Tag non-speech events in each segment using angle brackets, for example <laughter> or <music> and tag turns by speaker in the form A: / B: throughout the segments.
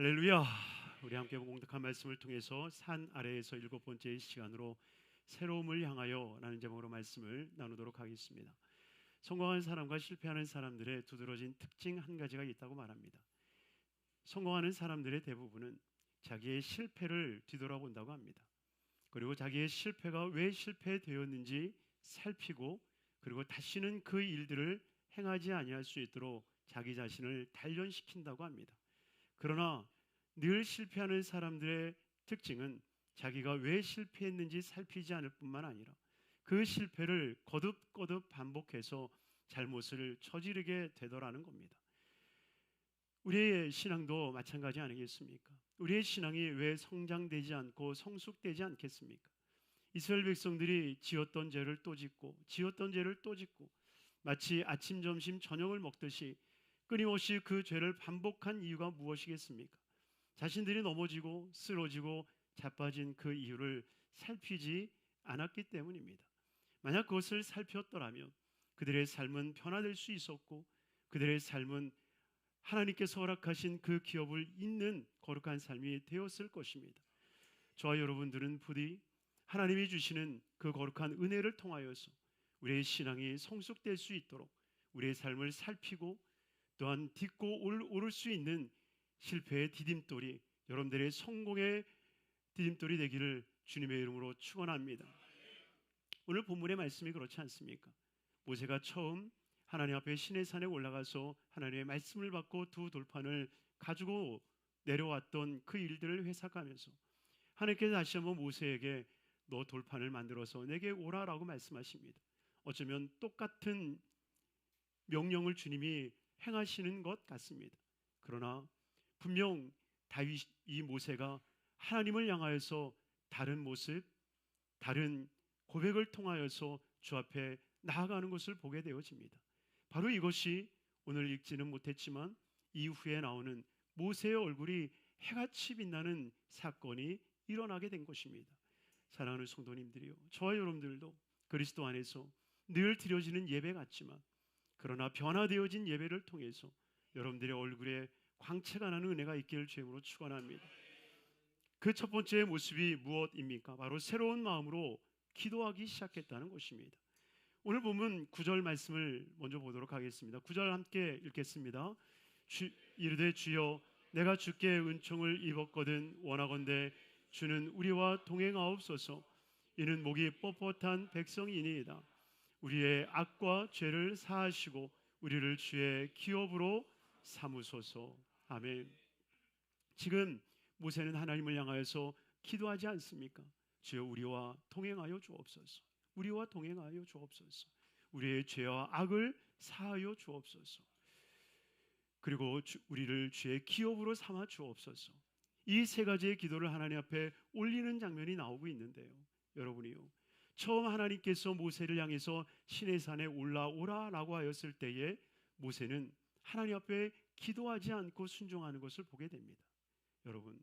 A: 할렐루야. 우리 함께 공독한 말씀을 통해서 산 아래에서 일곱 번째 시간으로 새로움을 향하여라는 제목으로 말씀을 나누도록 하겠습니다. 성공한 사람과 실패하는 사람들의 두드러진 특징 한 가지가 있다고 말합니다. 성공하는 사람들의 대부분은 자기의 실패를 뒤돌아본다고 합니다. 그리고 자기의 실패가 왜 실패되었는지 살피고 그리고 다시는 그 일들을 행하지 아니할 수 있도록 자기 자신을 단련시킨다고 합니다. 그러나 늘 실패하는 사람들의 특징은 자기가 왜 실패했는지 살피지 않을 뿐만 아니라 그 실패를 거듭거듭 반복해서 잘못을 저지르게 되더라는 겁니다. 우리의 신앙도 마찬가지 아니겠습니까? 우리의 신앙이 왜 성장되지 않고 성숙되지 않겠습니까? 이스라엘 백성들이 지었던 죄를 또 짓고 지었던 죄를 또 짓고 마치 아침 점심 저녁을 먹듯이 끊임없이 그 죄를 반복한 이유가 무엇이겠습니까? 자신들이 넘어지고 쓰러지고 자빠진 그 이유를 살피지 않았기 때문입니다. 만약 그것을 살폈더라면 그들의 삶은 변화될 수 있었고 그들의 삶은 하나님께서 허락하신 그 기업을 잇는 거룩한 삶이 되었을 것입니다. 저와 여러분들은 부디 하나님이 주시는 그 거룩한 은혜를 통하여서 우리의 신앙이 성숙될 수 있도록 우리의 삶을 살피고 또한 딛고 오를 수 있는 실패의 디딤돌이 여러분들의 성공의 디딤돌이 되기를 주님의 이름으로 축원합니다. 오늘 본문의 말씀이 그렇지 않습니까? 모세가 처음 하나님 앞에 신의 산에 올라가서 하나님의 말씀을 받고 두 돌판을 가지고 내려왔던 그 일들을 회상하면서 하나님께서 다시 한번 모세에게 너 돌판을 만들어서 내게 오라라고 말씀하십니다. 어쩌면 똑같은 명령을 주님이 행하시는 것 같습니다. 그러나 분명 다윗 이 모세가 하나님을 향하여서 다른 모습, 다른 고백을 통하여서 주 앞에 나아가는 것을 보게 되어집니다. 바로 이것이 오늘 읽지는 못했지만 이후에 나오는 모세의 얼굴이 해같이 빛나는 사건이 일어나게 된 것입니다. 사랑하는 성도님들이요. 저와 여러분들도 그리스도 안에서 늘 드려지는 예배 같지만 그러나 변화되어진 예배를 통해서 여러분들의 얼굴에 광채가 나는 은혜가 있기를 주임으로 축원합니다. 그 첫 번째 모습이 무엇입니까? 바로 새로운 마음으로 기도하기 시작했다는 것입니다. 오늘 보면 구절 말씀을 먼저 보도록 하겠습니다. 구절 함께 읽겠습니다. 주, 이르되 주여 내가 주께 은총을 입었거든 원하건대 주는 우리와 동행하옵소서 이는 목이 뻣뻣한 백성이니이다. 우리의 악과 죄를 사하시고 우리를 주의 기업으로 삼으소서. 아멘. 지금 모세는 하나님을 향하여서 기도하지 않습니까? 주여 우리와 동행하여 주옵소서. 우리와 동행하여 주옵소서. 우리의 죄와 악을 사하여 주옵소서. 그리고 주, 우리를 주의 기업으로 삼아 주옵소서. 이 세 가지의 기도를 하나님 앞에 올리는 장면이 나오고 있는데요. 여러분이요. 처음 하나님께서 모세를 향해서 신의 산에 올라오라라고 하였을 때에 모세는 하나님 앞에 기도하지 않고 순종하는 것을 보게 됩니다. 여러분,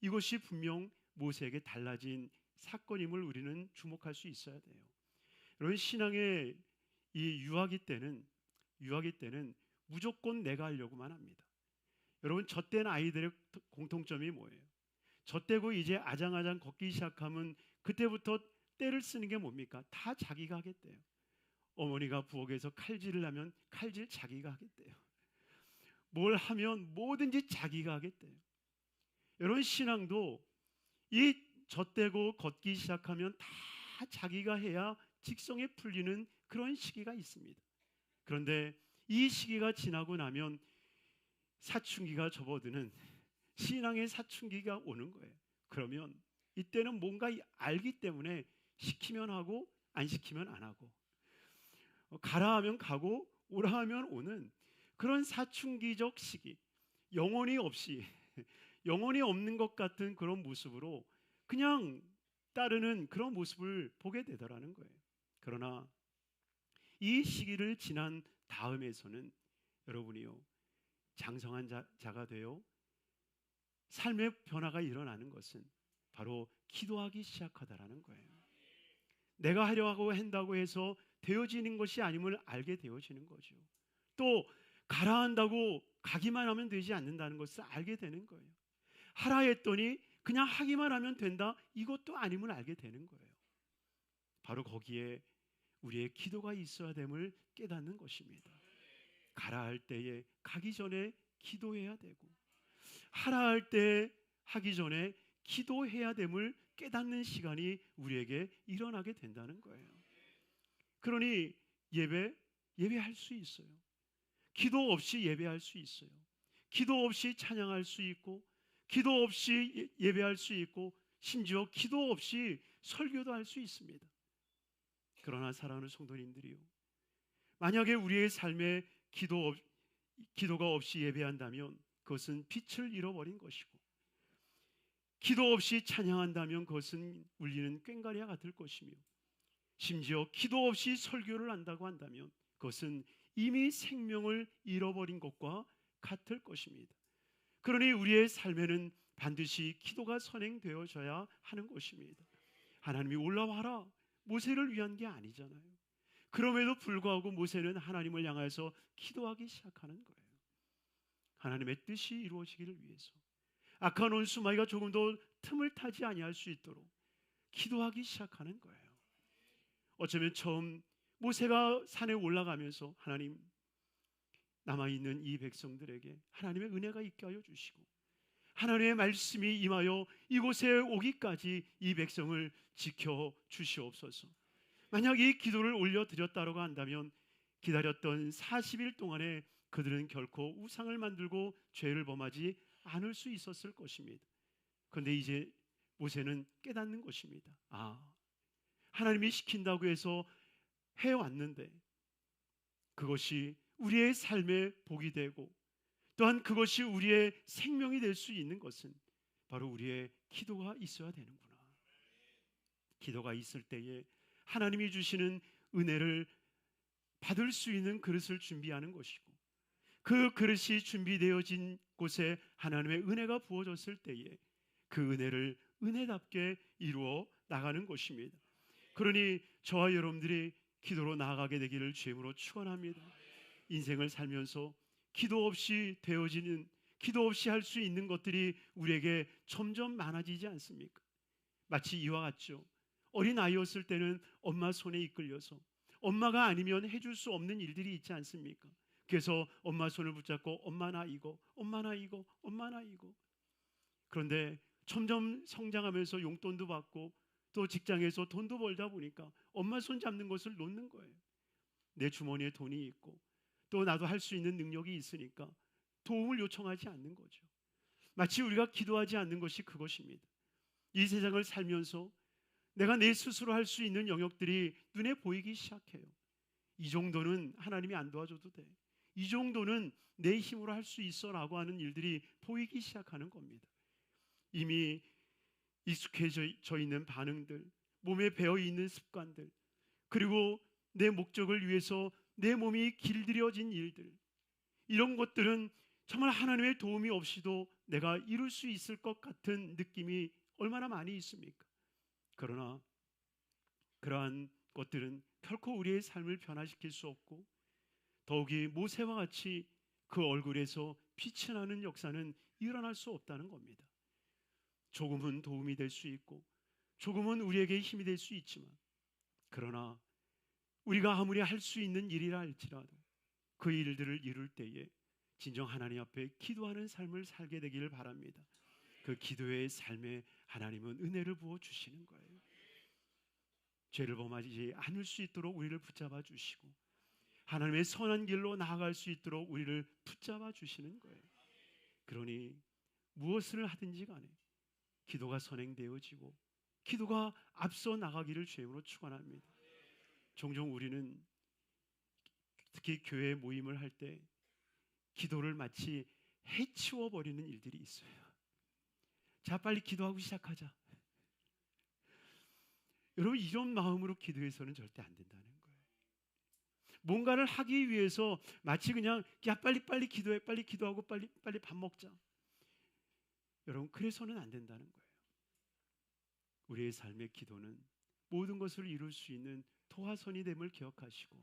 A: 이것이 분명 모세에게 달라진 사건임을 우리는 주목할 수 있어야 돼요. 여러분 신앙의 이 유아기 때는 유아기 때는 무조건 내가 하려고만 합니다. 여러분 젖된 아이들의 공통점이 뭐예요? 젖대고 이제 아장아장 걷기 시작하면 그때부터 때를 쓰는 게 뭡니까? 다 자기가 하겠대요. 어머니가 부엌에서 칼질을 하면 칼질 자기가 하겠대요. 뭘 하면 뭐든지 자기가 하겠대요. 여러분 신앙도 이 젖대고 걷기 시작하면 다 자기가 해야 직성에 풀리는 그런 시기가 있습니다. 그런데 이 시기가 지나고 나면 사춘기가 접어드는 신앙의 사춘기가 오는 거예요. 그러면 이때는 뭔가 알기 때문에 시키면 하고 안 시키면 안 하고 어, 가라 하면 가고 오라 하면 오는 그런 사춘기적 시기 영혼이 없이 <laughs> 영혼이 없는 것 같은 그런 모습으로 그냥 따르는 그런 모습을 보게 되더라는 거예요. 그러나 이 시기를 지난 다음에서는 여러분이요 장성한 자, 자가 되어 삶의 변화가 일어나는 것은 바로 기도하기 시작하다라는 거예요. 내가 하려 하고 한다고 해서 되어지는 것이 아님을 알게 되어지는 거죠. 또 가라 한다고 가기만 하면 되지 않는다는 것을 알게 되는 거예요. 하라 했더니 그냥 하기만 하면 된다. 이것도 아님을 알게 되는 거예요. 바로 거기에 우리의 기도가 있어야 됨을 깨닫는 것입니다. 가라 할 때에 가기 전에 기도해야 되고 하라 할 때 하기 전에 기도해야 됨을 깨닫는 시간이 우리에게 일어나게 된다는 거예요. 그러니 예배 예배할 수 있어요. 기도 없이 예배할 수 있어요. 기도 없이 찬양할 수 있고 기도 없이 예, 예배할 수 있고 심지어 기도 없이 설교도 할 수 있습니다. 그러나 사랑하는 성도님들이요. 만약에 우리의 삶에 기도 없, 기도가 없이 예배한다면 그것은 빛을 잃어버린 것이고 기도 없이 찬양한다면 그것은 울리는 꽹과리와 같을 것이며 심지어 기도 없이 설교를 한다고 한다면 그것은 이미 생명을 잃어버린 것과 같을 것입니다. 그러니 우리의 삶에는 반드시 기도가 선행되어져야 하는 것입니다. 하나님이 올라와라 모세를 위한 게 아니잖아요. 그럼에도 불구하고 모세는 하나님을 향해서 기도하기 시작하는 거예요. 하나님의 뜻이 이루어지기를 위해서 악한 원수마귀가 조금 더 틈을 타지 아니할 수 있도록 기도하기 시작하는 거예요. 어쩌면 처음 모세가 산에 올라가면서 하나님 남아 있는 이 백성들에게 하나님의 은혜가 있게 하여 주시고 하나님의 말씀이 임하여 이곳에 오기까지 이 백성을 지켜 주시옵소서. 만약 이 기도를 올려 드렸다고 한다면 기다렸던 40일 동안에 그들은 결코 우상을 만들고 죄를 범하지 않을 수 있었을 것입니다. 그런데 이제 모세는 깨닫는 것입니다. 아, 하나님이 시킨다고 해서 해 왔는데 그것이 우리의 삶의 복이 되고 또한 그것이 우리의 생명이 될 수 있는 것은 바로 우리의 기도가 있어야 되는구나. 기도가 있을 때에 하나님이 주시는 은혜를 받을 수 있는 그릇을 준비하는 것이고 그 그릇이 준비되어진 곳에 하나님의 은혜가 부어졌을 때에 그 은혜를 은혜답게 이루어 나가는 것입니다. 그러니 저와 여러분들이 기도로 나아가게 되기를 주임으로 축원합니다. 인생을 살면서 기도 없이 되어지는 기도 없이 할 수 있는 것들이 우리에게 점점 많아지지 않습니까? 마치 이와 같죠. 어린 아이였을 때는 엄마 손에 이끌려서 엄마가 아니면 해줄 수 없는 일들이 있지 않습니까? 그래서 엄마 손을 붙잡고 엄마 나 이거, 엄마 나 이거, 엄마 나 이거. 그런데 점점 성장하면서 용돈도 받고 또 직장에서 돈도 벌다 보니까 엄마 손 잡는 것을 놓는 거예요. 내 주머니에 돈이 있고 또 나도 할 수 있는 능력이 있으니까 도움을 요청하지 않는 거죠. 마치 우리가 기도하지 않는 것이 그것입니다. 이 세상을 살면서 내가 내 스스로 할 수 있는 영역들이 눈에 보이기 시작해요. 이 정도는 하나님이 안 도와줘도 돼. 이 정도는 내 힘으로 할 수 있어라고 하는 일들이 보이기 시작하는 겁니다. 이미 익숙해져 있는 반응들, 몸에 배어 있는 습관들, 그리고 내 목적을 위해서 내 몸이 길들여진 일들, 이런 것들은 정말 하나님의 도움이 없이도 내가 이룰 수 있을 것 같은 느낌이 얼마나 많이 있습니까? 그러나 그러한 것들은 결코 우리의 삶을 변화시킬 수 없고 더욱이 모세와 같이 그 얼굴에서 빛이 나는 역사는 일어날 수 없다는 겁니다. 조금은 도움이 될 수 있고 조금은 우리에게 힘이 될 수 있지만 그러나 우리가 아무리 할 수 있는 일이라 할지라도 그 일들을 이룰 때에 진정 하나님 앞에 기도하는 삶을 살게 되기를 바랍니다. 그 기도의 삶에 하나님은 은혜를 부어 주시는 거예요. 죄를 범하지 않을 수 있도록 우리를 붙잡아 주시고 하나님의 선한 길로 나아갈 수 있도록 우리를 붙잡아 주시는 거예요. 그러니 무엇을 하든지 간에 기도가 선행되어지고 기도가 앞서 나가기를 주임으로 축원합니다. 종종 우리는 특히 교회 모임을 할 때 기도를 마치 해치워 버리는 일들이 있어요. 자, 빨리 기도하고 시작하자. 여러분 이런 마음으로 기도해서는 절대 안 된다는. 뭔가를 하기 위해서 마치 그냥 야 빨리 빨리 기도해, 빨리 기도하고 빨리 빨리 밥 먹자. 여러분 그래서는 안 된다는 거예요. 우리의 삶의 기도는 모든 것을 이룰 수 있는 도화선이 됨을 기억하시고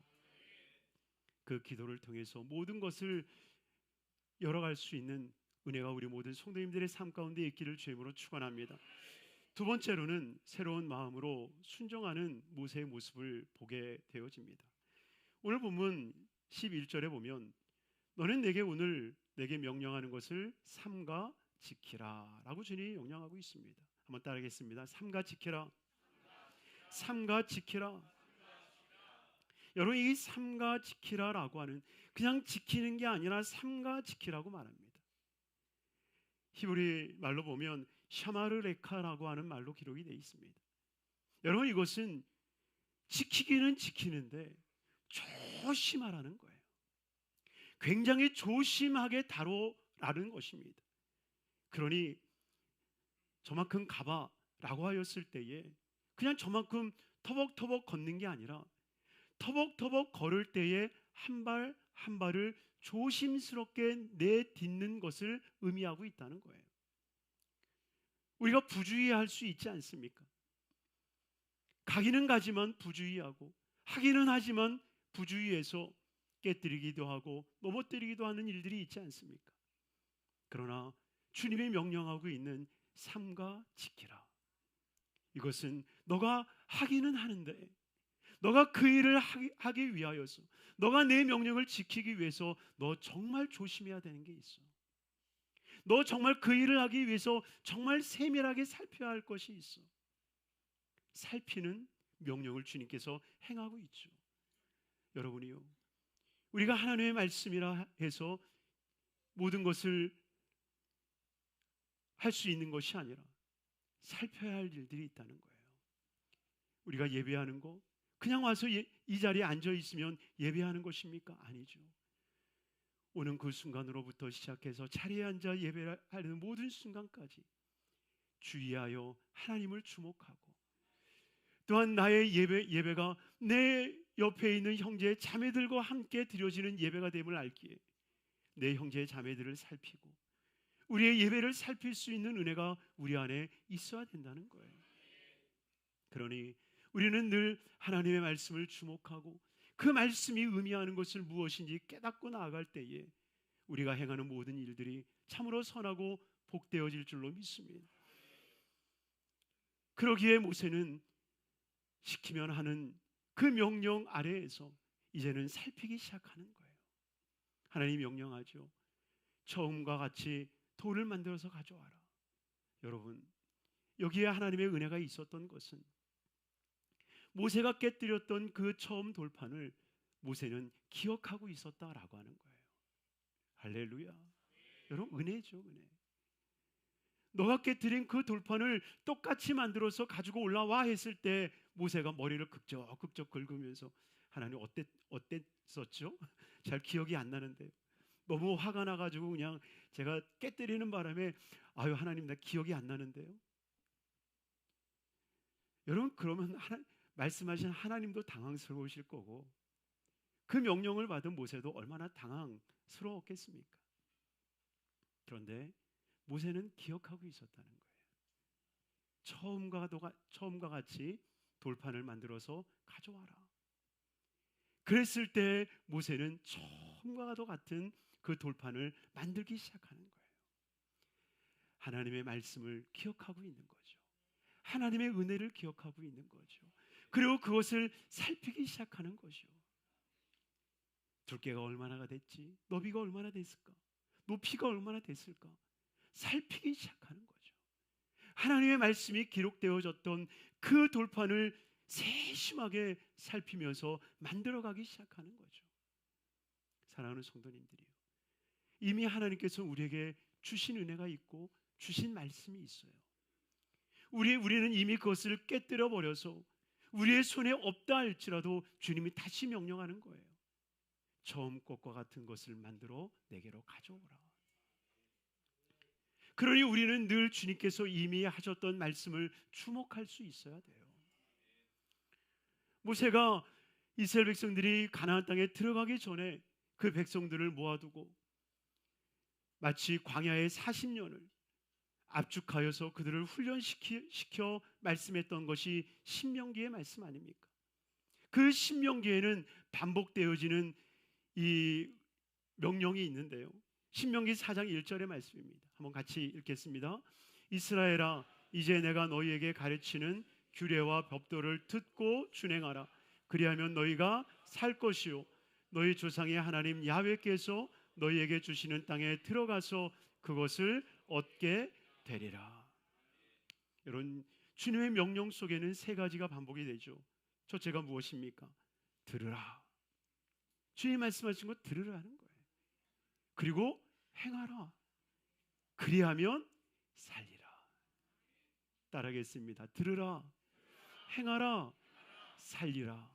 A: 그 기도를 통해서 모든 것을 열어갈 수 있는 은혜가 우리 모든 성도님들의 삶 가운데 있기를 주임으로 축원합니다. 두 번째로는 새로운 마음으로 순종하는 모세의 모습을 보게 되어집니다. 오늘 본문 11절에 보면 너는 내게 오늘 내게 명령하는 것을 삼가 지키라라고 주님이 명령하고 있습니다. 한번 따르겠습니다. 삼가 지키라. 삼가 지키라. 여러분 이 삼가 지키라라고 하는 그냥 지키는 게 아니라 삼가 지키라고 말합니다. 히브리 말로 보면 샤마르레카라고 하는 말로 기록이 되어 있습니다. 여러분 이것은 지키기는 지키는데 조심하라는 거예요. 굉장히 조심하게 다뤄라는 것입니다. 그러니 저만큼 가봐라고 하였을 때에 그냥 저만큼 터벅터벅 걷는 게 아니라 터벅터벅 걸을 때에 한발한 발을 조심스럽게 내딛는 것을 의미하고 있다는 거예요. 우리가 부주의할 수 있지 않습니까? 가기는 가지만 부주의하고 하기는 하지만 부주의해서 깨뜨리기도 하고 넘어뜨리기도 하는 일들이 있지 않습니까? 그러나 주님이 명령하고 있는 삼가 지키라. 이것은 너가 하기는 하는데 너가 그 일을 하기 위하여서 너가 내 명령을 지키기 위해서 너 정말 조심해야 되는 게 있어. 너 정말 그 일을 하기 위해서 정말 세밀하게 살펴야 할 것이 있어. 살피는 명령을 주님께서 행하고 있죠. 여러분이요. 우리가 하나님의 말씀이라 해서 모든 것을 할 수 있는 것이 아니라 살펴야 할 일들이 있다는 거예요. 우리가 예배하는 거 그냥 와서 예, 이 자리에 앉아 있으면 예배하는 것입니까? 아니죠. 오는 그 순간으로부터 시작해서 자리에 앉아 예배하는 모든 순간까지 주의하여 하나님을 주목하고 또한 나의 예배 예배가 내 옆에 있는 형제 자매들과 함께 드려지는 예배가 됨을 알기에 내 형제 자매들을 살피고 우리의 예배를 살필 수 있는 은혜가 우리 안에 있어야 된다는 거예요. 그러니 우리는 늘 하나님의 말씀을 주목하고 그 말씀이 의미하는 것을 무엇인지 깨닫고 나아갈 때에 우리가 행하는 모든 일들이 참으로 선하고 복되어질 줄로 믿습니다. 그러기에 모세는 시키면 하는 그 명령 아래에서 이제는 살피기 시작하는 거예요. 하나님 명령하죠. 처음과 같이 돌을 만들어서 가져와라. 여러분, 여기에 하나님의 은혜가 있었던 것은 모세가 깨뜨렸던 그 처음 돌판을 모세는 기억하고 있었다라고 하는 거예요. 할렐루야. 여러분 은혜죠, 은혜. 너가 깨뜨린 그 돌판을 똑같이 만들어서 가지고 올라와 했을 때 모세가 머리를 극적극적 긁으면서 하나님 어땠 어땠었죠? <laughs> 잘 기억이 안 나는데요. 너무 화가 나가지고 그냥 제가 깨뜨리는 바람에 아유 하나님 나 기억이 안 나는데요. 여러분 그러면 하나, 말씀하신 하나님도 당황스러우실 거고 그 명령을 받은 모세도 얼마나 당황스러웠겠습니까? 그런데 모세는 기억하고 있었다는 거예요. 처음과 처음과 같이 돌판을 만들어서 가져와라. 그랬을 때 모세는 처음과도 같은 그 돌판을 만들기 시작하는 거예요. 하나님의 말씀을 기억하고 있는 거죠. 하나님의 은혜를 기억하고 있는 거죠. 그리고 그것을 살피기 시작하는 것이요. 두께가 얼마나가 됐지? 너비가 얼마나 됐을까? 높이가 얼마나 됐을까? 살피기 시작하는 거죠. 하나님의 말씀이 기록되어졌던 그 돌판을 세심하게 살피면서 만들어가기 시작하는 거죠. 사랑하는 성도님들이요. 이미 하나님께서 우리에게 주신 은혜가 있고 주신 말씀이 있어요. 우리 우리는 이미 그것을 깨뜨려 버려서 우리의 손에 없다 할지라도 주님이 다시 명령하는 거예요. 처음 것과 같은 것을 만들어 내게로 가져오라. 그러니 우리는 늘 주님께서 이미 하셨던 말씀을 주목할 수 있어야 돼요. 모세가 이스라엘 백성들이 가나안 땅에 들어가기 전에 그 백성들을 모아두고 마치 광야의 40년을 압축하여서 그들을 훈련시켜 말씀했던 것이 신명기의 말씀 아닙니까? 그 신명기에는 반복되어지는 이 명령이 있는데요. 신명기 4장 1절의 말씀입니다. 한번 같이 읽겠습니다. 이스라엘아 이제 내가 너희에게 가르치는 규례와 법도를 듣고 준행하라. 그리하면 너희가 살 것이요 너희 조상의 하나님 야훼께서 너희에게 주시는 땅에 들어가서 그것을 얻게 되리라. 여러분 주님의 명령 속에는 세 가지가 반복이 되죠. 첫째가 무엇입니까? 들으라. 주님 말씀하신 거 들으라는. 그리고 행하라. 그리하면 살리라. 따라하겠습니다. 들으라. 행하라. 살리라.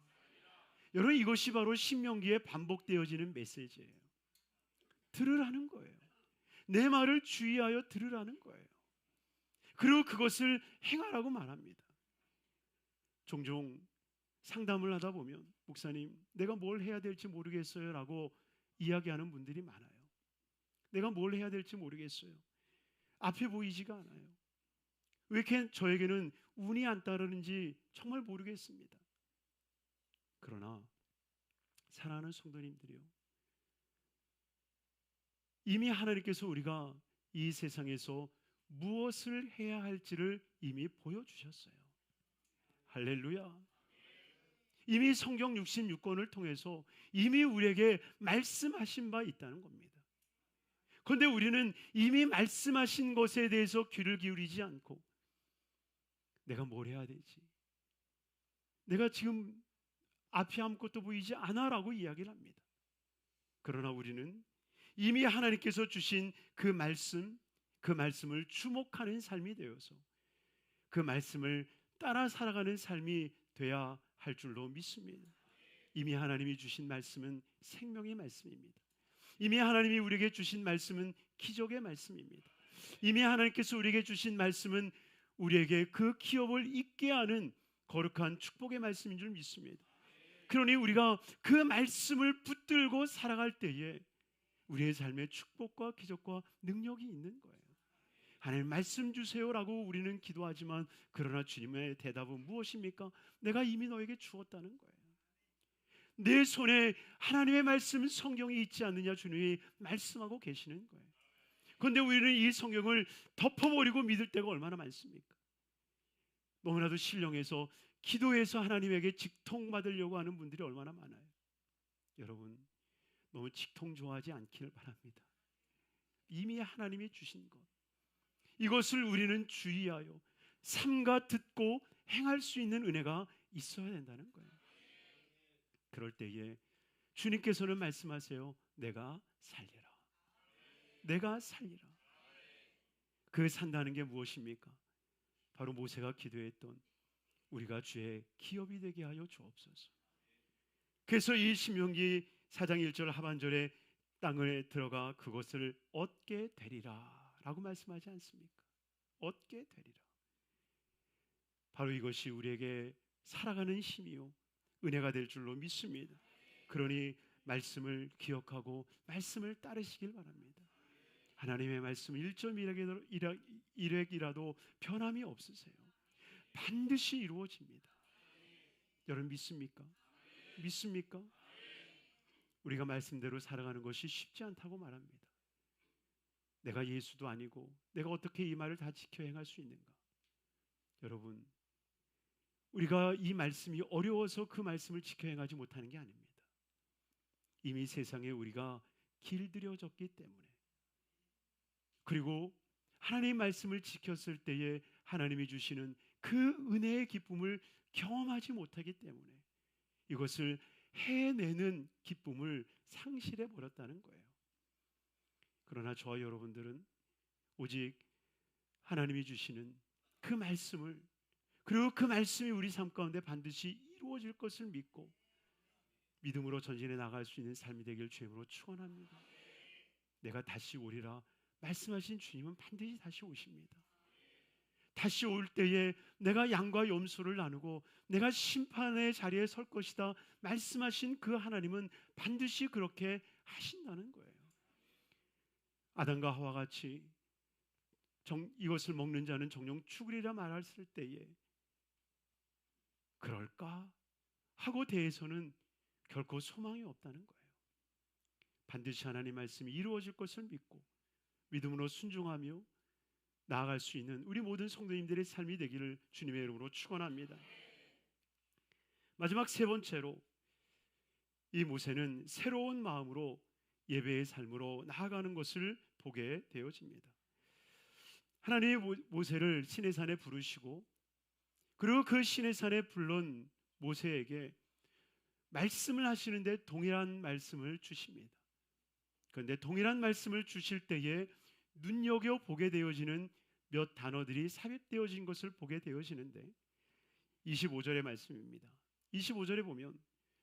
A: 여러분 이것이 바로 신명기에 반복되어지는 메시지예요. 들으라는 거예요. 내 말을 주의하여 들으라는 거예요. 그리고 그것을 행하라고 말합니다. 종종 상담을 하다 보면 목사님, 내가 뭘 해야 될지 모르겠어요라고 이야기하는 분들이 많아요. 내가 뭘 해야 될지 모르겠어요. 앞에 보이지가 않아요. 왜 이렇게 저에게는 운이 안 따르는지 정말 모르겠습니다. 그러나 사랑하는 성도님들이요. 이미 하나님께서 우리가 이 세상에서 무엇을 해야 할지를 이미 보여주셨어요. 할렐루야. 이미 성경 66권을 통해서 이미 우리에게 말씀하신 바 있다는 겁니다. 그런데 우리는 이미 말씀하신 것에 대해서 귀를 기울이지 않고 내가 뭘 해야 되지? 내가 지금 앞이 아무것도 보이지 않아라고 이야기를 합니다. 그러나 우리는 이미 하나님께서 주신 그 말씀, 그 말씀을 주목하는 삶이 되어서 그 말씀을 따라 살아가는 삶이 돼야 할 줄로 믿습니다. 이미 하나님이 주신 말씀은 생명의 말씀입니다. 이미 하나님이 우리에게 주신 말씀은 기적의 말씀입니다. 이미 하나님께서 우리에게 주신 말씀은 우리에게 그 기업을 잊게 하는 거룩한 축복의 말씀인 줄 믿습니다. 그러니 우리가 그 말씀을 붙들고 살아갈 때에 우리의 삶에 축복과 기적과 능력이 있는 거예요. 하나님 말씀 주세요라고 우리는 기도하지만 그러나 주님의 대답은 무엇입니까? 내가 이미 너에게 주었다는 거예요. 내 손에 하나님의 말씀 성경이 있지 않느냐 주님이 말씀하고 계시는 거예요. 그런데 우리는 이 성경을 덮어버리고 믿을 때가 얼마나 많습니까? 너무나도 신령해서 기도해서 하나님에게 직통받으려고 하는 분들이 얼마나 많아요. 여러분 너무 직통 좋아하지 않기를 바랍니다. 이미 하나님이 주신 것 이것을 우리는 주의하여 삼가 듣고 행할 수 있는 은혜가 있어야 된다는 거예요. 그럴 때에 주님께서는 말씀하세요. 내가 살리라. 내가 살리라. 그 산다는 게 무엇입니까? 바로 모세가 기도했던 우리가 주의 기업이 되게 하여 주옵소서. 그래서 이 신명기 4장 1절 하반절에 땅을 들어가 그것을 얻게 되리라 라고 말씀하지 않습니까? 얻게 되리라. 바로 이것이 우리에게 살아가는 힘이요 은혜가 될 줄로 믿습니다. 그러니 말씀을 기억하고 말씀을 따르시길 바랍니다. 하나님의 말씀 1.1핵이라도 변함이 없으세요. 반드시 이루어집니다. 여러분 믿습니까? 믿습니까? 우리가 말씀대로 살아가는 것이 쉽지 않다고 말합니다. 내가 예수도 아니고 내가 어떻게 이 말을 다 지켜 행할 수 있는가? 여러분 우리가 이 말씀이 어려워서 그 말씀을 지켜 행하지 못하는 게 아닙니다. 이미 세상에 우리가 길들여졌기 때문에 그리고 하나님의 말씀을 지켰을 때에 하나님이 주시는 그 은혜의 기쁨을 경험하지 못하기 때문에 이것을 해내는 기쁨을 상실해 버렸다는 거예요. 그러나 저와 여러분들은 오직 하나님이 주시는 그 말씀을 그리고 그 말씀이 우리 삶 가운데 반드시 이루어질 것을 믿고 믿음으로 전진해 나갈 수 있는 삶이 되길 주임으로 축원합니다. 내가 다시 오리라 말씀하신 주님은 반드시 다시 오십니다. 다시 올 때에 내가 양과 염소를 나누고 내가 심판의 자리에 설 것이다 말씀하신 그 하나님은 반드시 그렇게 하신다는 거예요. 아담과 하와 같이 정, 이것을 먹는 자는 정령 죽으리라 말했을 때에 그럴까 하고 대해서는 결코 소망이 없다는 거예요. 반드시 하나님 말씀이 이루어질 것을 믿고 믿음으로 순종하며 나아갈 수 있는 우리 모든 성도님들의 삶이 되기를 주님의 이름으로 축원합니다. 마지막 세 번째로 이 모세는 새로운 마음으로 예배의 삶으로 나아가는 것을 보게 되어집니다. 하나님이 모세를 신의 산에 부르시고 그리고 그 신의 산에 불른 모세에게 말씀을 하시는데 동일한 말씀을 주십니다. 그런데 동일한 말씀을 주실 때에 눈여겨 보게 되어지는 몇 단어들이 삽입되어진 것을 보게 되어지는데 25절의 말씀입니다. 25절에 보면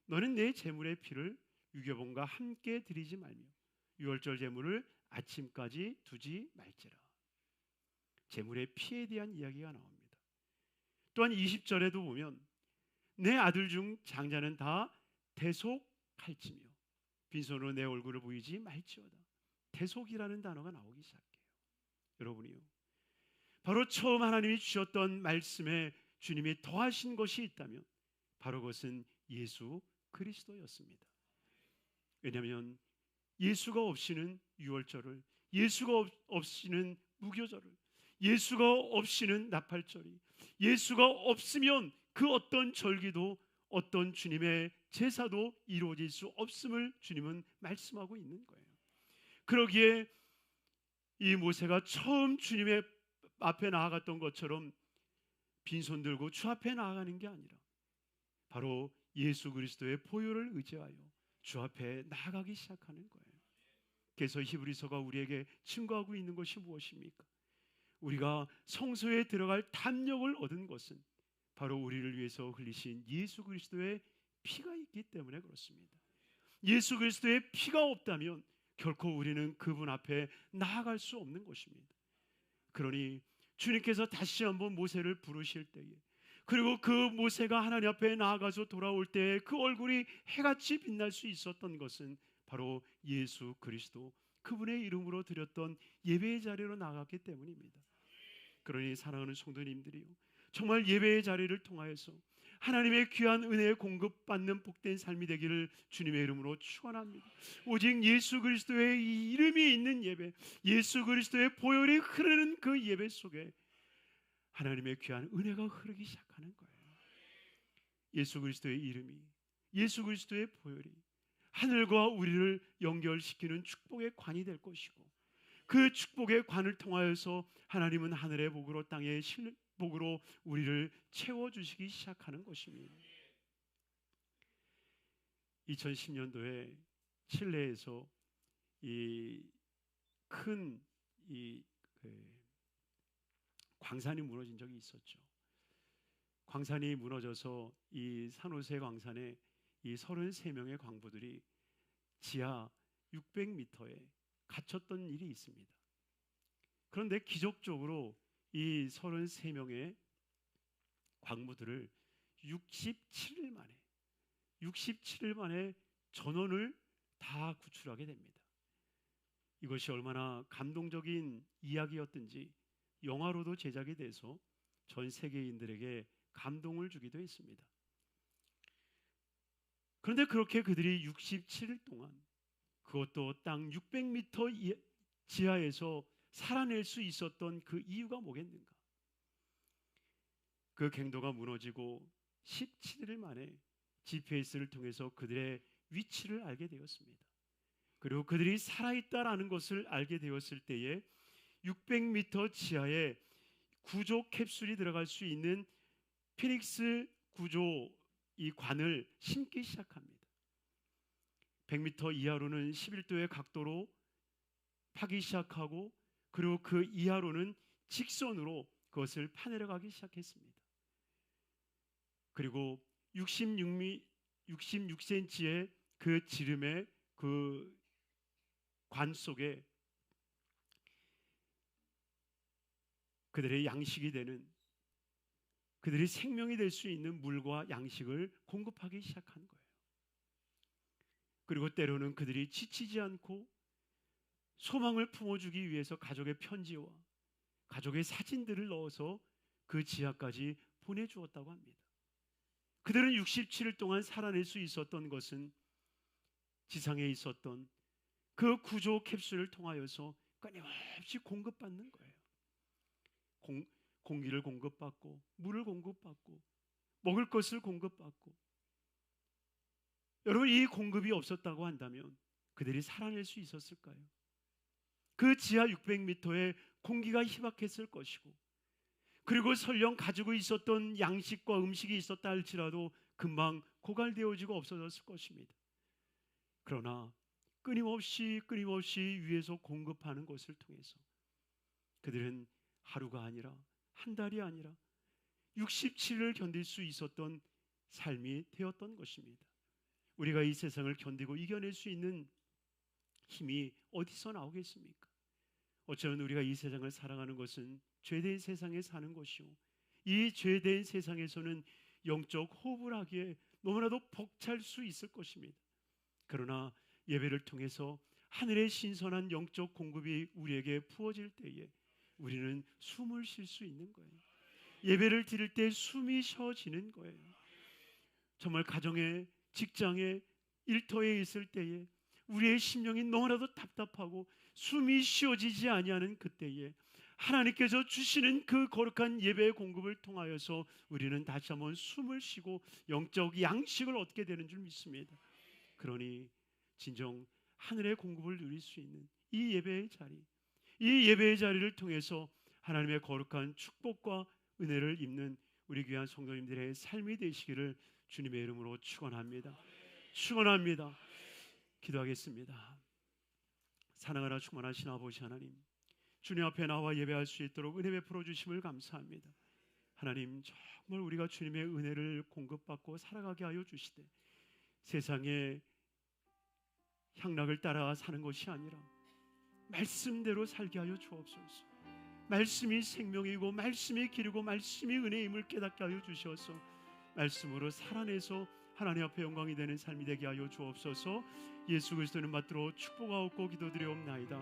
A: 너는 내 재물의 피를 유교본과 함께 드리지 말며 유월절 재물을 아침까지 두지 말지라. 재물의 피에 대한 이야기가 나옵니다. 또한 20절에도 보면 내 아들 중 장자는 다 대속 할지며 빈손으로 내 얼굴을 보이지 말지어다. 대속이라는 단어가 나오기 시작해요. 여러분이요. 바로 처음 하나님이 주셨던 말씀에 주님이 더하신 것이 있다면 바로 그것은 예수 그리스도였습니다. 왜냐하면 예수가 없이는 유월절을 예수가 없이는 무교절을 예수가 없이는 나팔절이 예수가 없으면 그 어떤 절기도 어떤 주님의 제사도 이루어질 수 없음을 주님은 말씀하고 있는 거예요. 그러기에 이 모세가 처음 주님의 앞에 나아갔던 것처럼 빈손 들고 주 앞에 나아가는 게 아니라 바로 예수 그리스도의 보혈을 의지하여 주 앞에 나아가기 시작하는 거예요. 그래서 히브리서가 우리에게 증거하고 있는 것이 무엇입니까? 우리가 성소에 들어갈 담력을 얻은 것은 바로 우리를 위해서 흘리신 예수 그리스도의 피가 있기 때문에 그렇습니다. 예수 그리스도의 피가 없다면 결코 우리는 그분 앞에 나아갈 수 없는 것입니다. 그러니 주님께서 다시 한번 모세를 부르실 때에 그리고 그 모세가 하나님 앞에 나아가서 돌아올 때 그 얼굴이 해같이 빛날 수 있었던 것은 바로 예수 그리스도 그분의 이름으로 드렸던 예배의 자리로 나갔기 때문입니다. 그러니 사랑하는 성도님들이요. 정말 예배의 자리를 통하여서 하나님의 귀한 은혜에 공급받는 복된 삶이 되기를 주님의 이름으로 축원합니다. 오직 예수 그리스도의 이름이 있는 예배, 예수 그리스도의 보혈이 흐르는 그 예배 속에 하나님의 귀한 은혜가 흐르기 시작하는 거예요. 예수 그리스도의 이름이 예수 그리스도의 보혈이 하늘과 우리를 연결시키는 축복의 관이 될 것이고 그 축복의 관을 통하여서 하나님은 하늘의 복으로 땅의 복으로 우리를 채워 주시기 시작하는 것입니다. 2010년도에 칠레에서 이 큰이 그 광산이 무너진 적이 있었죠. 광산이 무너져서 이 산호세 광산에 이 33명의 광부들이 지하 600m에 갇혔던 일이 있습니다. 그런데 기적적으로 이 33명의 광부들을 67일 만에 67일 만에 전원을 다 구출하게 됩니다. 이것이 얼마나 감동적인 이야기였든지 영화로도 제작이 돼서 전 세계인들에게 감동을 주기도 했습니다. 그런데 그렇게 그들이 67일 동안 그것도 땅 600m 지하에서 살아낼 수 있었던 그 이유가 뭐겠는가? 그 갱도가 무너지고 17일 만에 GPS를 통해서 그들의 위치를 알게 되었습니다. 그리고 그들이 살아있다라는 것을 알게 되었을 때에 600m 지하에 구조 캡슐이 들어갈 수 있는 피닉스 구조 이 관을 심기 시작합니다. 100m 이하로는 11도의 각도로 파기 시작하고 그리고 그 이하로는 직선으로 그것을 파내려가기 시작했습니다. 그리고 66미 66cm의 그 지름의 그 관 속에 그들의 양식이 되는 그들이 생명이 될 수 있는 물과 양식을 공급하기 시작한 거예요. 그리고 때로는 그들이 지치지 않고 소망을 품어주기 위해서 가족의 편지와 가족의 사진들을 넣어서 그 지하까지 보내주었다고 합니다. 그들은 67일 동안 살아낼 수 있었던 것은 지상에 있었던 그 구조 캡슐을 통하여서 끊임없이 공급받는 거예요. 공, 공기를 공급받고 물을 공급받고 먹을 것을 공급받고 여러분 이 공급이 없었다고 한다면 그들이 살아낼 수 있었을까요? 그 지하 600m의 공기가 희박했을 것이고 그리고 설령 가지고 있었던 양식과 음식이 있었다 할지라도 금방 고갈되어지고 없어졌을 것입니다. 그러나 끊임없이 끊임없이 위에서 공급하는 것을 통해서 그들은 하루가 아니라 한 달이 아니라 67을 견딜 수 있었던 삶이 되었던 것입니다. 우리가 이 세상을 견디고 이겨낼 수 있는 힘이 어디서 나오겠습니까? 어쩌면 우리가 이 세상을 살아가는 것은 죄된 세상에 사는 것이요. 이 죄된 세상에서는 영적 호흡을 하기에 너무나도 벅찰 수 있을 것입니다. 그러나 예배를 통해서 하늘의 신선한 영적 공급이 우리에게 부어질 때에 우리는 숨을 쉴 수 있는 거예요. 예배를 드릴 때 숨이 쉬어지는 거예요. 정말 가정에, 직장에, 일터에 있을 때에 우리의 심령이 너무나도 답답하고 숨이 쉬어지지 아니하는 그때에 하나님께서 주시는 그 거룩한 예배의 공급을 통하여서 우리는 다시 한번 숨을 쉬고 영적 양식을 얻게 되는 줄 믿습니다. 그러니 진정 하늘의 공급을 누릴 수 있는 이 예배의 자리, 이 예배의 자리를 통해서 하나님의 거룩한 축복과 은혜를 입는 우리 귀한 성도님들의 삶이 되시기를 주님의 이름으로 축원합니다. 축원합니다. 기도하겠습니다. 사랑하라 충만하신 아버지 하나님, 주님 앞에 나와 예배할 수 있도록 은혜 베풀어 주심을 감사합니다. 하나님 정말 우리가 주님의 은혜를 공급받고 살아가게 하여 주시되 세상에 향락을 따라 사는 것이 아니라 말씀대로 살게 하여 주옵소서. 말씀이 생명이고 말씀이 길이고 말씀이 은혜임을 깨닫게 하여 주셔서 말씀으로 살아내서 하나님 앞에 영광이 되는 삶이 되게 하여 주옵소서. 예수 그리스도는 받들어 축복하옵고 기도드리옵나이다.